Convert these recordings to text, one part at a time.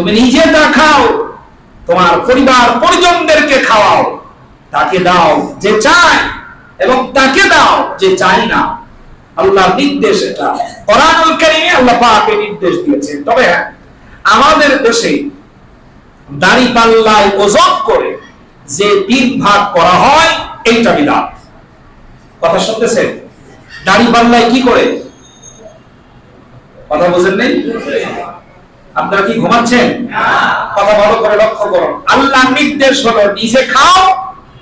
তুমি নিজে তা খাও। তোমার পরিবার পরিজনদেরকে খাওয়াও। তাকে দাও যে চায় এবং তাকে দাও যে চায় না। আল্লাহ নির্দেশ এটা। কোরআনুল কারীমে আল্লাহ পাক নির্দেশ দিয়েছেন। তবে হ্যাঁ আমাদের দেশে দাড়ি পাল্লায় ওজন করে যে তিন ভাগ করা হয়, এইটা বিধান কথা শুনতেছেন? দাড়ি পাল্লায় কি করে? কথা বুঝেন নেই? আপনারা কি ঘুমাচ্ছেন? কথা ভালো করে লক্ষ্য করুন। আল্লাহ নির্দেশ হলো, নিজে খাও,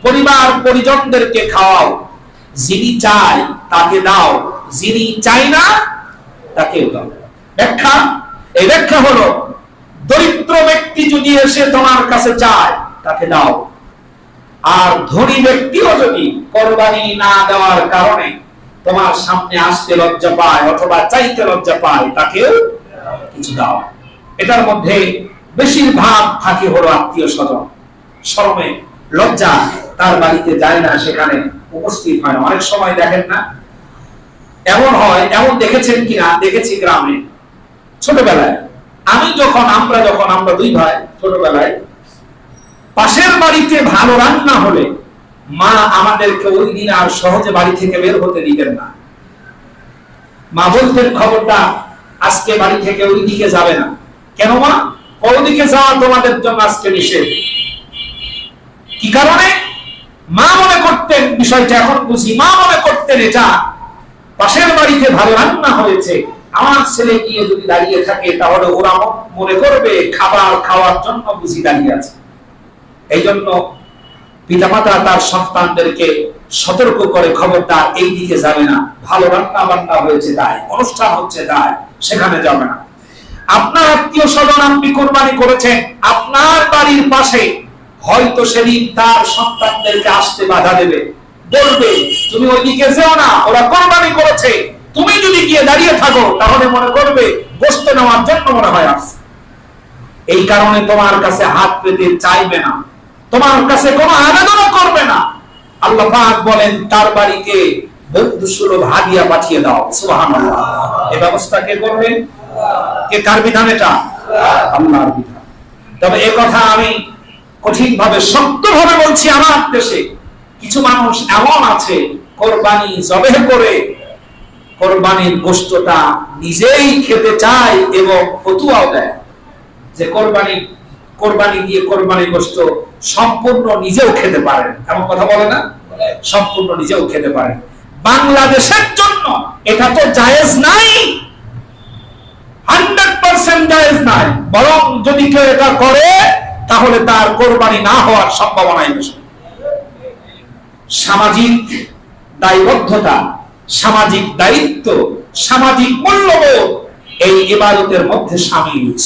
পরিবার পরিজনদেরকে খাওয়াও। যিনি চায়, তাকে দাও। যিনি চায় না, তাকেও দাও। ব্যাখ্যা? এই ব্যাখ্যা হলো, দরিদ্র ব্যক্তি যদি এসে তোমার কাছে চায়, তাকে দাও। আর ধনী ব্যক্তিও যদি কোরবানি না দেওয়ার কারণে তোমার সামনে আসতে লজ্জা পায় অথবা চাইতে লজ্জা পায়, তাকেও কিছু দাও। এটার মধ্যে বেশিরভাগ থাকে হলো আত্মীয় স্বজন। শরমে লজ্জা তার বাড়িতে যায় না, সেখানে উপস্থিত হয় না। অনেক সময় দেখেন না, এমন হয়, এমন দেখেছেন কিনা, দেখেছি গ্রামে। ছোটবেলায়, আমি যখন, আমরা যখন, আমরা দুই ভাই ছোটবেলায়, পাশের বাড়িতে ভালো রান্না হলে মা আমাদেরকে ওই দিন আর সহজে বাড়ি থেকে বের হতে দিতেন না। মা বলতেন খবরটা আজকে বাড়ি থেকে ওই দিকে যাবে না। কেন মা? ওইদিকে যাওয়া তোমাদের জন্য আজকে নিষেধ। কি কারণে? মা মনে করতেন বিষয়টা এখন বুঝি। মা মনে করতেন এটা পাশের বাড়িতে ভালো রান্না হয়েছে। আমার ছেলে গিয়ে যদি দাঁড়িয়ে থাকে, তাহলে ওরা মনে করবে খাবার খাওয়ার জন্য বুঝি দাঁড়িয়ে আছে। এই জন্য পিতামাতা তার সন্তানদেরকে সতর্ক করে খবরদার, এই দিকে যাবে না। ভালো রান্না বান্না হয়েছে তাই, অনুষ্ঠান হচ্ছে তাই, সেখানে যাবে না। আপনার আত্মীয় স্বজন আপনি কোরবানি করেছেন, আপনার বাড়ির পাশে হয়তো সেদিন তার সন্তানদেরকে আসতে বাধা দেবে। বলবে, তুমি ওইদিকে যেও না, ওরা কোরবানি করেছে। তুমি যদি গিয়ে দাঁড়িয়ে থাকো, তাহলে মনে করবে গোস্ত নেওয়ার জন্য মনে হয় আসছে। এই কারণে তোমার কাছে হাত পেতে চাইবে না। তোমার কাছে কোনো আবেদনও করবে না। আল্লাহ পাক বলেন, তার বাড়িতে বন্ধু সুলভ হাদিয়া পাঠিয়ে দাও। সুবহানাল্লাহ। এই ব্যবস্থা কে করবেন কার বিধান এটা? আল্লাহর বিধান। তবে এ কথা আমি কঠিন ভাবে শক্ত ভাবে বলছি আমার দেশে। কিছু মানুষ এমন আছে, কোরবানি করে কোরবানির গোষ্ঠটা নিজেই খেতে চায় এবং ফতুয়াও দেয়। যে কোরবানি কোরবানি দিয়ে কোরবানি গোষ্ঠ সম্পূর্ণ নিজেও খেতে পারেন। এমন কথা বলে না? সম্পূর্ণ নিজেও খেতে পারেন। বাংলাদেশের জন্য এটা তো জায়েজ নাই। হান্ড্রেড তার কোরবানি না হওয়ার সামাজিক দায়বদ্ধতা, সামাজিক দায়িত্ব, সামাজিক এই ইবাদতের মধ্যে সামিল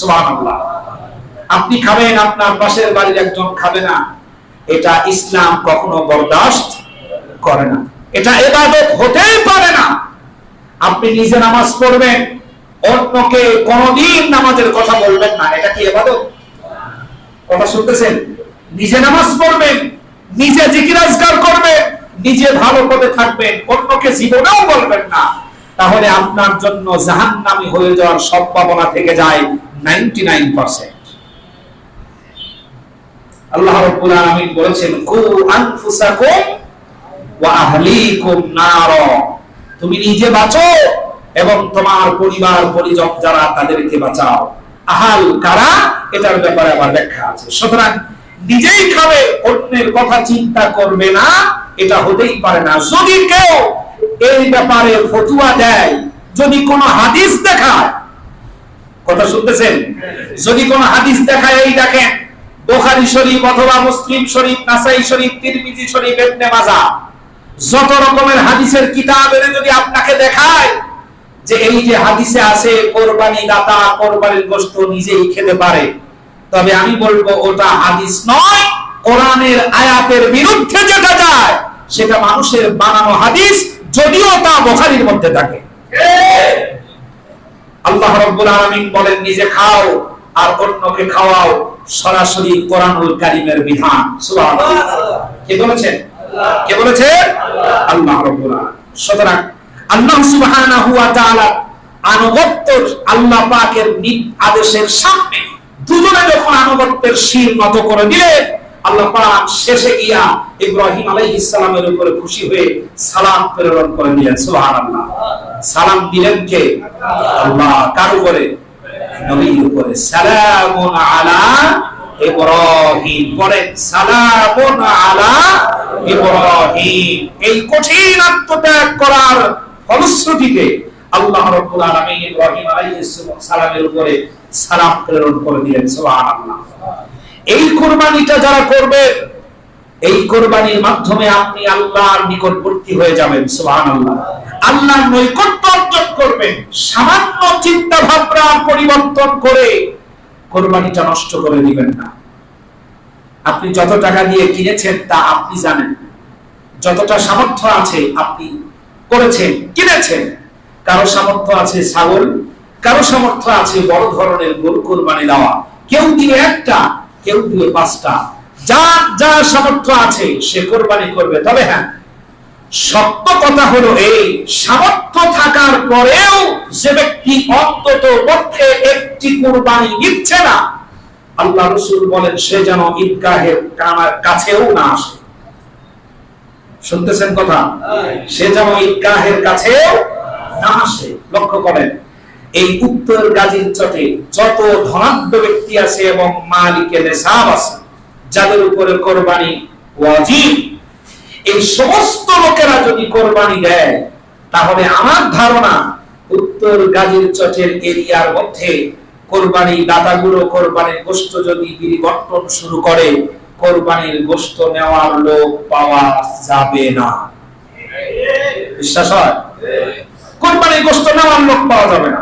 আপনি খাবেন, আপনার পাশের বাড়ির একজন খাবে না। এটা ইসলাম কখনো বরদাস্ত করে না। এটা এবাদত হতেই পারে না। আপনি নিজে নামাজ পড়বেন অন্যকে কোনদিন নামাজের কথা বলবেন না। এটা কি এবাদত? কথা শুনতেছেন? নিজে নামাজ পড়বেন, নিজে জিকিরাজগার করবেন, নিজে ভালো পথে থাকবেন, অন্যকে জীবনেও বলবেন না। তাহলে আপনার জন্য জাহান্নামী হয়ে যাওয়ার সম্ভাবনা থেকে যায় নাইনটি নাইন পার্সেন্ট। আল্লাহ রাব্বুল আলামিন বলেছেন, কু আনফুসাকুম ওয়া আহলিকুম নার। তুমি নিজে বাঁচো এবং তোমার পরিবার, পরিজন যারা তাদেরকে বাঁচাও। আহাল কারা? এটার ব্যাপারে আবার ব্যাখ্যা আছে। সুতরাং নিজেই খাবে, অন্যের কথা চিন্তা করবে না, এটা হতেই পারে না। যদি কেউ এই ব্যাপারে ফতুয়া দেয়, যদি কোনো হাদিস দেখায়, কথা শুনতেছেন? যদি কোনো হাদিস দেখায়, এই দেখেন, বোখারি শরীফ অথবা মুসলিম শরীফ, নাসাই শরীফ, তিরমিজি শরীফ, ইবনে মাজাহ, যত রকমের হাদিসের কিতাব এনে যদি আপনাকে দেখায় যে এই যে হাদিসে আছে কোরবানি দাতা কোরবানির গোশত নিজেই খেতে পারে। তবে আমি বলব ওটা হাদিস নয় কোরআনের আয়াতের বিরুদ্ধে যেটা যায় সেটা মানুষের বানানো হাদিস যদিও তা বোখারির মধ্যে থাকে। আল্লাহ রাব্বুল আলামিন বলেন নিজে খাও আর অন্যকে খাওয়াও সরাসরি কোরআনুল কারীমের বিধান। সুবহানাল্লাহ। কে বলেছেন? কে বলেছে আল্লাহ রাব্বুল আলামিন। সুতরাং আল্লাহ পাকের আদেশের সামনে দুজনে যখন আনুগত্যের শির করে আল্লাহ পাক শেষে গিয়া ইব্রাহিম উপরে খুশি হয়ে সালাম প্রেরণ করে দিলেন সালাম দিলেন কে? আল্লাহ। কার উপরে? নবীর উপরে। আলা ইব্রাহিম। পরে আলা ইব্রাহিম। এই কঠিন আত্মত্যাগ করার ফলশ্রুতিতে আল্লাহ রাব্বুল আলামিন ইব্রাহিম আলাইহিস সালামের উপরে সালাম প্রেরণ করে দিলেন, সুবহানাল্লাহ। এই কুরবানিটা যারা করবে, এই কোরবানির মাধ্যমে আপনি আল্লাহর নিকটবর্তী হয়ে যাবেন, সুবহানাল্লাহ। আল্লাহর নৈকট্য অর্জন করবেন, সামান্য চিন্তা ভাবনা পরিবর্তন করে কোরবানিটা নষ্ট করে দিবেন না। আপনি যত টাকা দিয়ে কিনেছেন তা আপনি জানেন, যতটা সামর্থ্য আছে আপনি করেছেন, কিনেছেন। কারও সামর্থ্য আছে ছাগল, কারও সামর্থ্য আছে বড় ধরনের গরু কোরবানি দেওয়া। কেউ দিয়ে একটা, কেউ দিয়ে পাঁচটা। যার যা সামর্থ্য আছে, সে কোরবানি করবে। তবে হ্যাঁ সত্য কথা হলো এই, সামর্থ্য থাকার পরেও যে ব্যক্তি অন্তত পক্ষে একটি কোরবানি দিচ্ছে না, আল্লাহ রসুল বলেন, সে যেন ঈদগাহের কাছেও না আসে। শুনতেছেন কথা? সে যেন ঈদগাহের কাছেও না আসে, লক্ষ্য করেন, এই উত্তর গাজীর চটে যত ধনাঢ্য ব্যক্তি আছে এবং মালিকের নেশাব আছে, যাদের উপরে কোরবানি ওয়াজিব। এই সমস্ত লোকেরা যদি কোরবানি দেয়, তাহলে আমার ধারণা উত্তর গাজীর চটের এরিয়ার মধ্যে কোরবানি দাতাগুলো কোরবানির গোষ্ঠ যদি বিবর্তন শুরু করে কোরবানির গোষ্ঠ নেওয়ার লোক পাওয়া যাবে না। বিশ্বাস হয়? কোরবানির গোষ্ঠ নেওয়ার লোক পাওয়া যাবে না।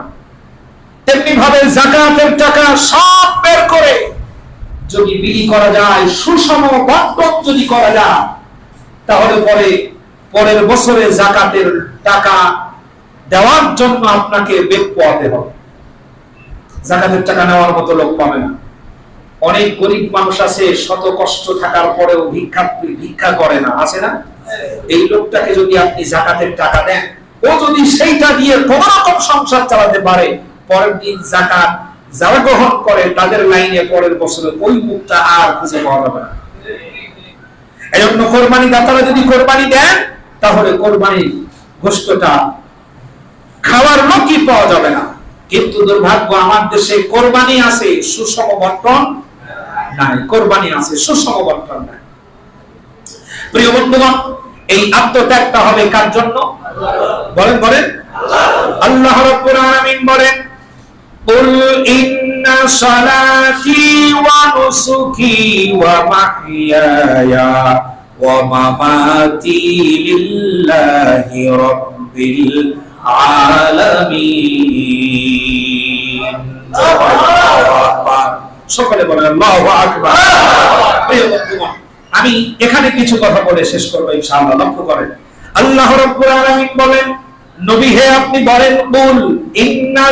তেমনি ভাবে জাকাতের টাকা সব বের করে যদি বিলি করা যায়, সুষম বন্টন যদি করা যায়, তাহলে পরে পরের বছরে জাকাতের টাকা দেওয়ার জন্য আপনাকে বেগ পোয়াতে হবে। জাকাতের টাকা নেওয়ার মতো লোক পাবে না। অনেক গরিব মানুষ আছে, শত কষ্ট থাকার পরেও ভিক্ষা ভিক্ষা করে না, আছে না? এই লোকটাকে যদি আপনি জাকাতের টাকা দেন, ও যদি সেইটা দিয়ে কোন রকম সংসার চালাতে পারে, পরের দিন জাকাত যারা গ্রহণ করে, তাদের লাইনে পরের বছরে ওই মুখটা আর খুঁজে পাওয়া যাবে না। এই জন্য কোরবানি দাতারা যদি কোরবানি দেন, তাহলে কোরবানির গোষ্ঠটা খাওয়ার লোকই পাওয়া যাবে না। কিন্তু দুর্ভাগ্য, আমার দেশে কোরবানি আছে, সুষম বন্টন নাই কোরবানি আছে সুষম বন্টন নাই প্রিয় বন্ধুগণ এই আত্মত্যাগটা হবে কার জন্য বলেন বলেন আল্লাহ রাব্বুল আলামিন বলেন قل إن صلاتي ونسكي ومحياي ومماتي لله رب العالمين সকলে বলেন আমি এখানে কিছু কথা বলে শেষ করব, ইনশাআল্লাহ, লক্ষ্য করেন। আল্লাহ রাব্বুল আলামিন বলেন, নবী হে, আপনি বলেন ইন্না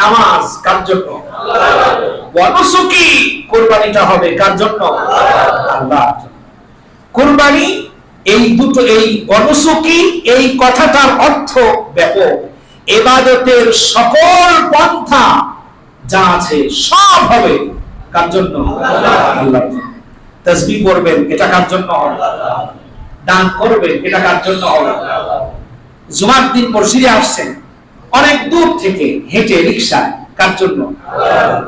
নামাজ। কার জন্য? কুরবানিটা হবে কার জন্য? আল্লাহ কুরবানি, এই দুটো, এই অনুসুকি এই কথাটার অর্থ ব্যাপক। এবাদতের সকল পন্থা যা আছে সব হবে। কার জন্য? তাসবিহ পড়বেন, এটা কার জন্য দান করবেন, এটা কার জন্য জুমার দিন মসজিদে আসছেন, অনেক দূর থেকে হেঁটে রিক্সায় কার জন্য?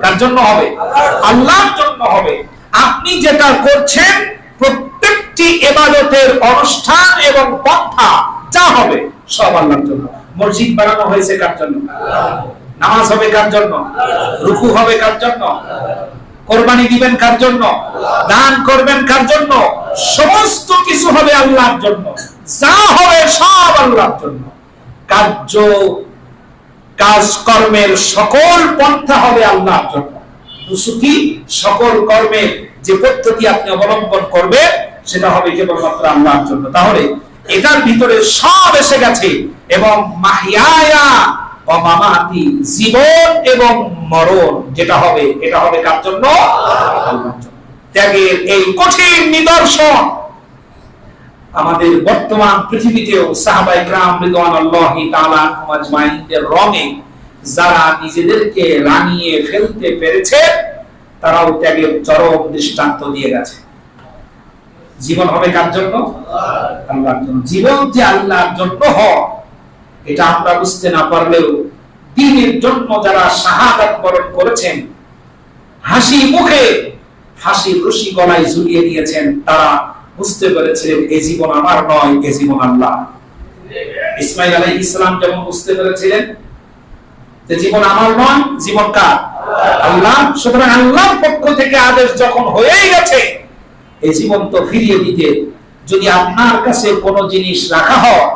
কার জন্য হবে? আল্লাহর জন্য হবে। আপনি যেটা করছেন, প্রত্যেকটি এবাদতের অনুষ্ঠান এবং পন্থা যা হবে, সব আল্লাহর জন্য। মসজিদ বানানো হয়েছে কার জন্য? নামাজ হবে কার জন্য? রুকু হবে কার জন্য? কোরবানি দিবেন কার জন্য? দান করবেন কার জন্য? সমস্ত কিছু হবে আল্লাহর জন্য। যা হবে সব আল্লাহর জন্য। কার্য, কাজকর্মের সকল পন্থা হবে আল্লাহর জন্য। সুখী সকল কর্মের যে পদ্ধতি আপনি অবলম্বন করবেন, সেটা হবে কেবলমাত্র আল্লাহর জন্য। তাহলে এটার ভিতরে সব এসে গেছে এবং মাহিয়ায়া জীবন এবং মরণ, যেটা হবে, এটা হবে কার জন্য? ত্যাগের এই কঠিন নিদর্শন আমাদের বর্তমান পৃথিবীতেও সাহাবাই গ্রাম রঙে যারা নিজেদেরকে রানিয়ে ফেলতে পেরেছে, তারাও ত্যাগের চরম দৃষ্টান্ত দিয়ে গেছে। জীবন হবে কার জন্য? আল্লাহর জন্য। জীবন যে আল্লাহর জন্য হয় এটা আমরা বুঝতে না পারলেও দিনের জন্য যারা শাহাদাত বরণ করেছেন, হাসি মুখে ফাঁসির রশি গলায় ঝুলিয়ে দিয়েছেন, তারা বুঝতে পেরেছিলেন এ জীবন আমার নয়, এ জীবন আল্লাহ। ইসমাইল আলাই ইসলাম যেমন বুঝতে পেরেছিলেন যে জীবন আমার নয়, জীবন কার? আল্লাহ। সুতরাং আল্লাহর পক্ষ থেকে আদেশ যখন হয়েই গেছে এই জীবন তো ফিরিয়ে দিতে, যদি আপনার কাছে কোনো জিনিস রাখা হয়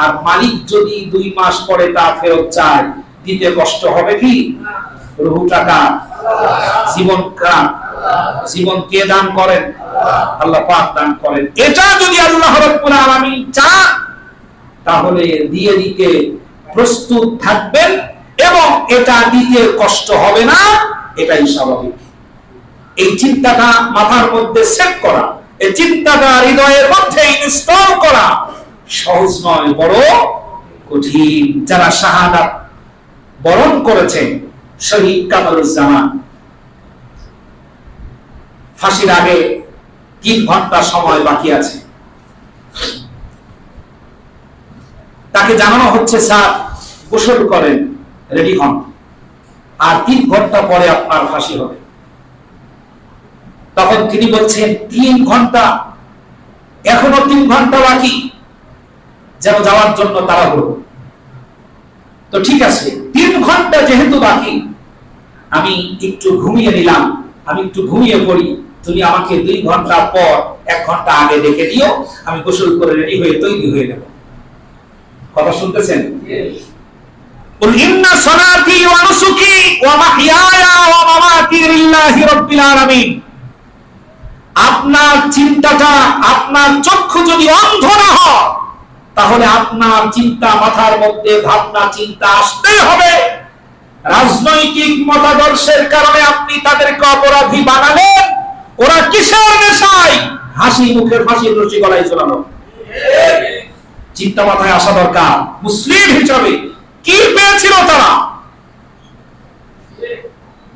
আর মালিক যদি দুই মাস পরে তা ফেরত চায়, দিতে কষ্ট হবে কি? রুহু টাকা। জীবন কার? জীবন কে দান করেন? আল্লাহ পাক দান করেন। এটা যদি আল্লাহ রাব্বুল আলামিন চান, তাহলে দিয়ে দিতে প্রস্তুত থাকবেন এবং এটা দিতে কষ্ট হবে না, এটাই স্বাভাবিক। এই চিন্তাটা মাথার মধ্যে সেট করা, এই চিন্তাটা হৃদয়ের মধ্যে ইনস্টল করা সহজ নয়, বড় কঠিন। যারা শাহাদাত বরণ করেছেন শহীদ কামারুজ্জামান ফাঁসির আগে তিন ঘণ্টা সময় বাকি আছে। তাকে জানানো হচ্ছে, স্যার, গোসল করেন, রেডি হন। আর তিন ঘণ্টা পরে আপনার ফাঁসি হবে। তখন তিনি বলছেন, তিন ঘণ্টা? এখনও তিন ঘণ্টা বাকি? যেন যাওয়ার জন্য তাড়াহুড়ো তো ঠিক আছে, তিন ঘণ্টা যেহেতু বাকি, আমি একটু ঘুমিয়ে নিলাম, আমি একটু ঘুমিয়ে পড়ি। তুমি আমাকে দুই ঘণ্টা পর এক ঘণ্টা আগে দেখে দিও, আমি গোসল করে রেডি হয়ে তৈরি হয়ে নেব। কথা শুনতেছেন? আপনার চিন্তাটা, আপনার চক্ষু যদি অন্ধ না হয় তাহলে আপনার চিন্তা মাথার মধ্যে ভাবনা চিন্তা আসতেই হবে। রাজনৈতিক মতাদর্শের কারণে আপনি তাদেরকে অপরাধী বানালেন। ওরা কিসের নেশায়? হাসি মুখে ফাঁসির রুচি গলায় ঝোলানো। চিন্তা মাথায় আসা দরকার। মুসলিম হিসাবে কি পেয়েছিল তারা?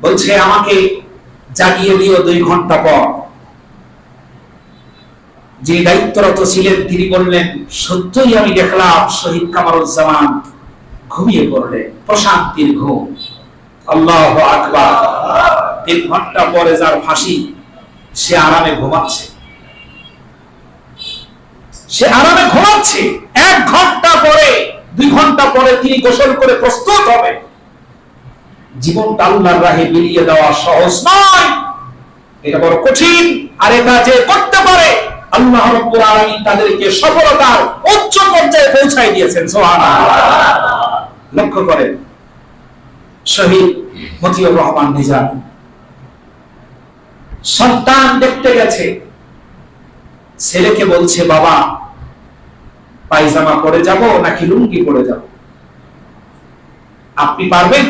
বলছে, আমাকে জাগিয়ে দিও দুই ঘণ্টা পর। যে দায়িত্বরত ছিলেন, তিনি বললেন, সত্যই আমি দেখলাম শহীদ কামারুজ্জামান ঘুমিয়ে পড়লেন, প্রশান্তির ঘুম। আল্লাহ আকবার। তিন ঘণ্টা পরে যার ফাঁসি, সে আরামে ঘুমাচ্ছে। সে আরামে ঘুমাচ্ছে। এক ঘণ্টা পরে, দুই ঘণ্টা পরে তিনি গোসল করে প্রস্তুত হবে। জীবনটা আল্লাহর রাহে বিলিয়ে দেওয়া সহজ নয়। এটা বড় কঠিন, আর এটা যে করতে পারে আল্লাহ রাব্বুল আলামিন তাদেরকে সফলতার উচ্চ পর্যায়ে পৌঁছায় দিয়েছেন, সুবহানাল্লাহ। লক্ষ্য করেন, শহীদ মতিউর রহমান নিজাম। সন্তান দেখতে গেছে। ছেলেকে বলছে, বাবা, পায়জামা পরে যাব নাকি লুঙ্গি পরে যাব? আপনি পারবেন।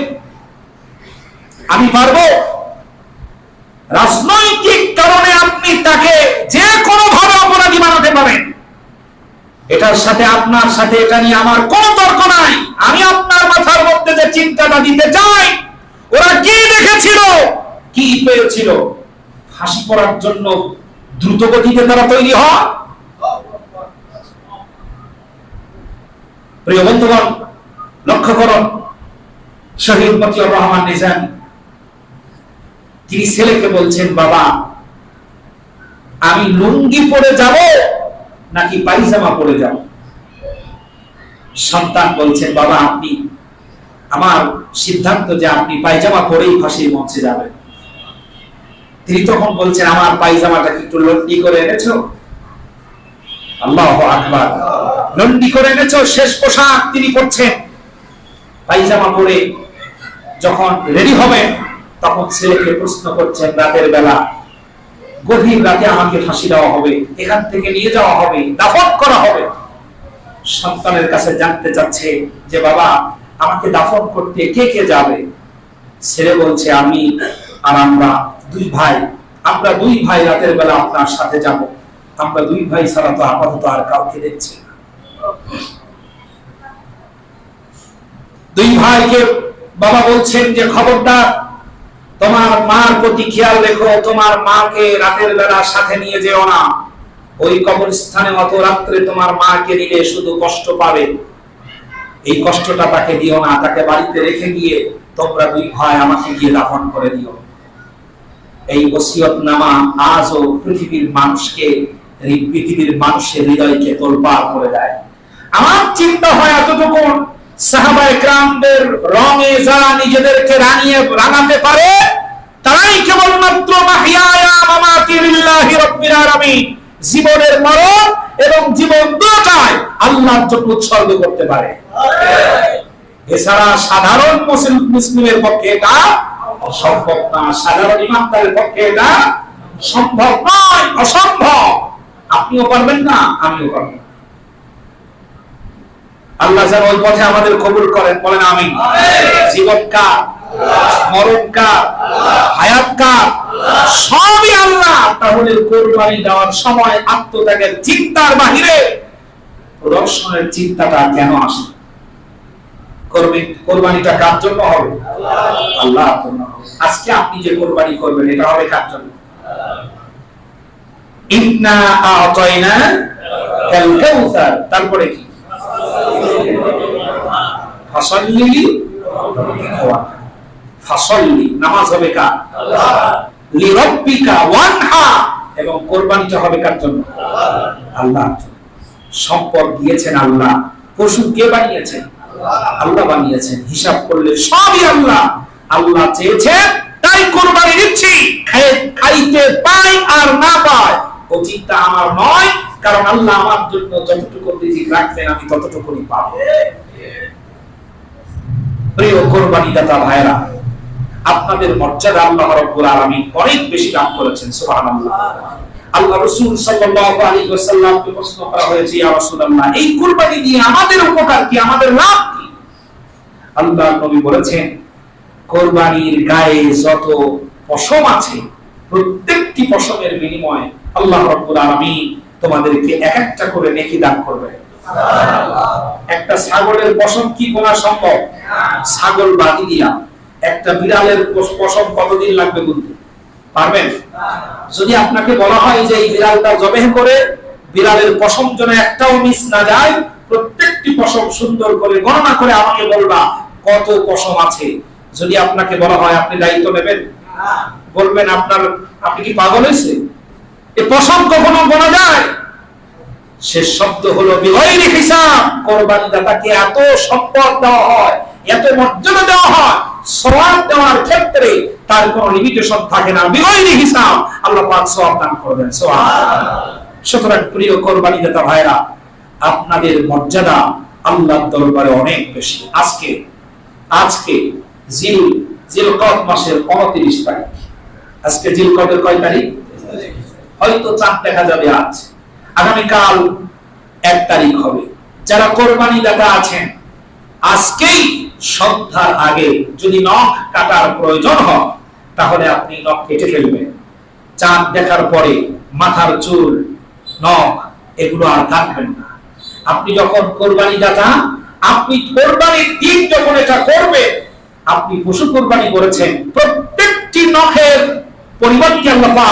আমি পারব। রাজনৈতিক কারণে আপনি তাকে যে কোনো বানাতে পারেন এটার সাথে আপনার সাথে এটা নিয়ে আমার কোনো তর্ক নাই। আমি আপনার মাথার মধ্যে যে চিন্তাটা দিতে চাই, ওরা কি দেখেছিল? কি পেয়েছিল? ফাঁসি করার জন্য দ্রুত গতিতে তারা তৈরি হয়। প্রিয় বন্ধুগণ, লক্ষ্য করুন, শহীদ মতিউর রহমান নিজামী, তিনি ছেলেকে বলছেন, বাবা আমি লুঙ্গি পরে যাব নাকি পায়জামা পরে যাব? সন্তান বলছেন, বাবা, আপনি আমার সিদ্ধান্ত যে আপনি পায়জামা পরেই ফাঁসির মঞ্চে যাবেন। তিনি তখন বলছেন, আমার পায়জামাটা একটু লন্ডি করে এনেছো? আল্লাহ আকবার। লন্ডি করে এনেছো, শেষ পোশাক তিনি করছেন পায়জামা পরে যখন রেডি হবেন, তখন ছেলেকে প্রশ্ন করছেন, রাতের বেলা গভীর রাতে আমাকে ফাঁসি দেওয়া হবে, এখান থেকে নিয়ে যাওয়া হবে, দাফন করা হবে। সন্তানের কাছে জানতে চাচ্ছে যে, বাবা, আমাকে দাফন করতে কে কে যাবে? ছেলে বলছে, আমি আর আমরা দুই ভাই, আমরা দুই ভাই রাতের বেলা আপনার সাথে যাব। আমরা দুই ভাই ছাড়া তো আপাতত আর কাউকে দেখছি না। দুই ভাইকে বাবা বলছেন যে, খবরদার তোমার মার প্রতি খেয়াল রেখো, তোমার মাকে রাতের বেলা সাথে নিয়ে যেও না। ওই কবরস্থানে অত রাত্রে তোমার মাকে নিলে শুধু কষ্ট পাবে। এই কষ্টটা তাকে দিও না, তাকে বাড়িতে রেখে গিয়ে তোমরা দুই ভাই আমাকে গিয়ে দাফন করে দিও। এই ওসিয়ত নামা আজও পৃথিবীর মানুষকে পৃথিবীর মানুষের হৃদয়কে তোলপাড় করে দেয়। আমার চিন্তা হয় এতটুকু সাহাবা একরামদের রঙে যারা নিজেদেরকে রাঙাতে পারে, তারাই কেবলমাত্র জীবনের মরণ এবং জীবন আল্লাহর জন্য উৎসর্গ করতে পারে। এছাড়া সাধারণ মুসলিম মুসলিমের পক্ষে এটা সম্ভব না। সাধারণ ইমানদারের পক্ষে এটা সম্ভব নয়, অসম্ভব। আপনিও পারবেন না, আমিও পারব না। আল্লাহ যেন ওই পথে আমাদের কবুল করেন। বলেন আমি জীবন কার? মরণ কার? হায়াত কার? সবই আল্লাহ। তাহলে কোরবানি দেওয়ার সময় আত্মত্যাগের চিন্তার বাহিরে প্রদর্শনের চিন্তাটা কেন আসে? করবে- কোরবানিটা কার জন্য হবে? আল্লাহ আজকে আপনি যে কোরবানি করবেন এটা হবে কার জন্য? ইন্না আতাইনা কাল কাউসার। তারপরে কি? নামাজ হবে কার? ওয়ানহা, এবং হবে কার জন্য? আল্লাহ সম্পদ দিয়েছেন আল্লাহ। পশু কে বানিয়েছেন আল্লাহ বানিয়েছেন। হিসাব করলে সবই আল্লাহ। আল্লাহ চেয়েছেন, তাই কোরবানি দিচ্ছি। খাইতে পাই আর না পাই। ও চিন্তা আমার নয়, কারণ আল্লাহ আমার জন্য যতটুকু রিজিক রাখবেন, আমি ততটুকুই পাবো। কোরবানি আপনাদের মর্যাদা আল্লাহ অনেক বেশি করেছেন আল্লাহ কুরবানি আমাদের উপকার কি, আমাদের লাভ বলেছেন, কোরবানির গায়ে যত পশম আছে, প্রত্যেকটি পশমের বিনিময়ে আল্লাহ রাব্বুল আলামিন তোমাদেরকে এক একটা করে নেকি দান করবে একটা ছাগলের পশম কি গোনা সম্ভব? ছাগল বাদি দিলাম একটা বিড়ালের পশ- পশম কতদিন লাগবে বুঝতে পারবেন? যদি আপনাকে বলা হয় যে এই বিড়ালটা জবেহ করে, বিড়ালের পশম যেন একটাও মিস না যায়, প্রত্যেকটি পশম সুন্দর করে গণনা করে আমাকে বলবা কত পশম আছে। যদি আপনাকে বলা হয়, আপনি দায়িত্ব নেবেন? বলবেন, আপনার আপনি কি পাগল হয়েছে? এ পশম কখনো গোনা যায়? শেষ শব্দ হলো বিগয়রি হিসাব। কোরবানি দাতাকে এত সম্পদ দেওয়া হয় এত মর্যাদা দেওয়া হয় সওয়াব দেওয়ার ক্ষেত্রে তার কোনো লিমিটেশন থাকে না। বিগয়রি হিসাব। আল্লাহ পাক সওয়াব দান করবেন। সওয়াব। সুতরাং প্রিয় কোরবানি দাতা ভাইরা আপনাদের মর্যাদা আল্লাহর দরবারে অনেক বেশি। আজকে আজকে জিল জিলকদ মাসের 29 তারিখ। আজকে জিলকদের কয় তারিখ। হয়তো চাঁদ দেখা যাবে আজ। আগামীকাল এক তারিখ হবে। যারা কোরবানি দাতা আছেন, আজকেই সন্ধ্যার আগে যদি নখ কাটার প্রয়োজন হয়, তাহলে আপনি নখ কেটে ফেলবেন। চাঁদ দেখার পরে মাথার চুল, নখ, এগুলো আর কাটবেন না। আপনি যখন কোরবানি দাতা আপনি কোরবানির দিন যখন এটা করবেন, আপনি পশু কোরবানি করেছেন, প্রত্যেকটি নখের পরিবর্তে আল্লাহ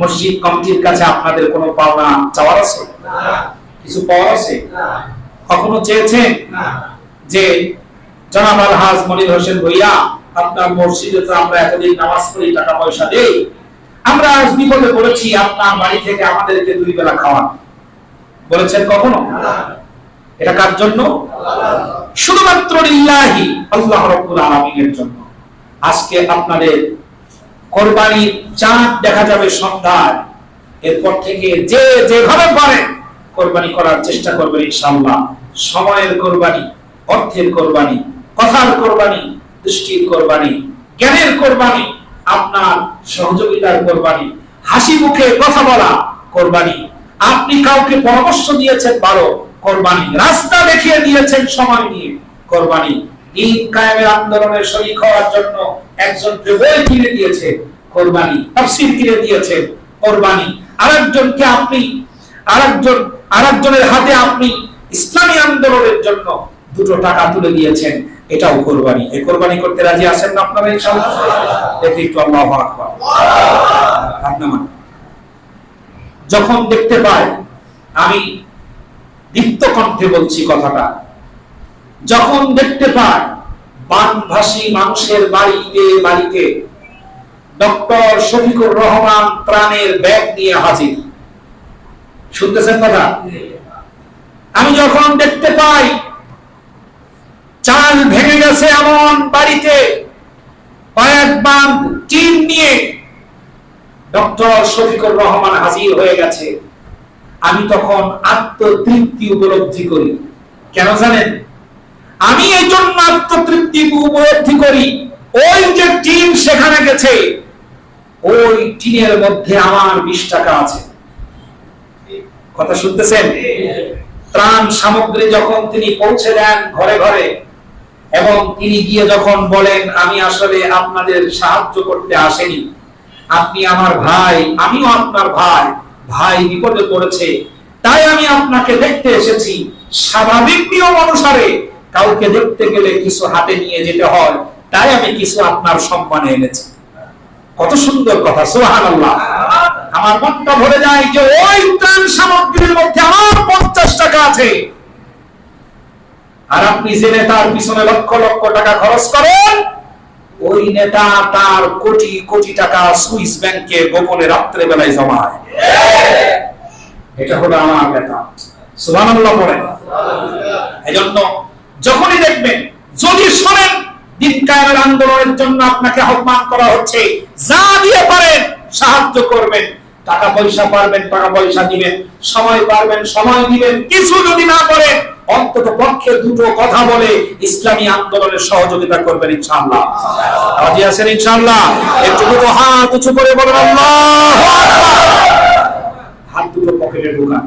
মসজিদ কমিটির কাছে আপনাদের কোনো পাওনা চাওয়ার আছে? কিছু পাওয়ার আছে? কখনো চেয়েছেন? যে জনাব আলহাজ মনির হোসেন ভইয়া আপনার মসজিদে তো আমরা এতদিন নামাজ পড়ি টাকা পয়সা দেই। আমরা আজ বিপদে পড়েছি আপনার বাড়ি থেকে আমাদেরকে দুই বেলা খাওয়ান। বলেছেন কখনো? এটা কার জন্য? শুধুমাত্র লিল্লাহি আল্লাহ রাব্বুল আলামিনের জন্য। আজকে আপনাদের কোরবানির চাঁদ দেখা যাবে সন্ধ্যায়। এরপর থেকে যে যেভাবে পারেন কোরবানি করার চেষ্টা করবেন ইনশাআল্লাহ। সময়ের কোরবানি, অর্থের কোরবানি, কথার কোরবানি, দৃষ্টির কোরবানি, জ্ঞানের কোরবানি, আপনার সহযোগিতার কোরবানি, হাসি মুখে কথা বলা কোরবানি। আপনি কাউকে পরামর্শ দিয়েছেন ভালো কোরবানি। রাস্তা দেখিয়ে দিয়েছেন সময় নিয়ে কোরবানি। দিন কায়েমের আন্দোলনের শরীক হওয়ার জন্য একজনকে বই কিনে দিয়েছে কোরবানি, তাফসীর কিনে দিয়েছে কোরবানি। আরেকজনকে আপনি, আরেকজন, আরেকজনের হাতে আপনি ইসলামী আন্দোলনের জন্য দুটো টাকা তুলে দিয়েছেন, এটাও কোরবানি। এই কোরবানি করতে রাজি আছেন না আপনারা ইনশাআল্লাহ? দেখি একটু আল্লাহু আকবার। নামান। যখন দেখতে পাই, আমি দীপ্ত কণ্ঠে বলছি কথাটা, যখন দেখতে পাই বানভাসী মানুষের বাড়িতে বাড়িতে ডক্টর শফিকুর রহমান প্রাণের ব্যাগ নিয়ে হাজির। শুনতেছেন কথা? আমি যখন দেখতে পাই, চাল ভেঙে গেছে এমন বাড়িতে কয়েক টিন নিয়ে ডক্টর শফিকুর রহমান হাজির হয়ে গেছে। আমি তখন আত্মতৃপ্তি উপলব্ধি করি। কেন জানেন? আমি এই জন্য আত্মতৃপ্তি করি, ওই যে টিন সেখানে গেছে, ওই টিনের মধ্যে আমার বিশ টাকা আছে। কথা শুনতেছেন? ত্রাণ সামগ্রী যখন তিনি পৌঁছে দেন ঘরে ঘরে, এবং তিনি গিয়ে যখন বলেন, আমি আসলে আপনাদের সাহায্য করতে আসেনি। আপনি আমার ভাই, আমিও আপনার ভাই ভাই বিপদে পড়েছে। তাই আমি আপনাকে দেখতে এসেছি। স্বাভাবিক নিয়ম অনুসারে কাউকে দেখতে গেলে কিছু হাতে নিয়ে যেতে হয়। তাই আমি কিছু আপনার সম্মানে এনেছি। কত সুন্দর কথা, সুবহানাল্লাহ। আমার মনটা ভরে যায় যে ওই ত্রাণ সামগ্রীর মধ্যে আমার পঞ্চাশ টাকা আছে। আর আপনি যে নেতার পিছনে লক্ষ লক্ষ টাকা খরচ করেন, ওই নেতা তার কোটি কোটি টাকা সুইস ব্যাংকে গোপনে রাত্রে বেলায় জমায় এটা হলো আমার নেতা। সুবহানাল্লাহ পড়েন এজন্য যখনই দেখবেন, যদি শোনেন দিন আন্দোলনের জন্য আপনাকে আহ্বান করা হচ্ছে। যা দিয়ে পারেন, সাহায্য করবেন। টাকা পয়সা পারবেন, টাকা পয়সা দিবেন। সময় পারবেন, সময় দিবেন। কিছু যদি না করেন, অন্তত পক্ষে দুটো কথা বলে ইসলামী আন্দোলনের সহযোগিতা করবেন, ইনশাআল্লাহ। রাজি আছেন, ইনশাআল্লাহ? একটু দুটো হাত উঁচু করে বলেন হাত দুটো পকেটে ঢুকান।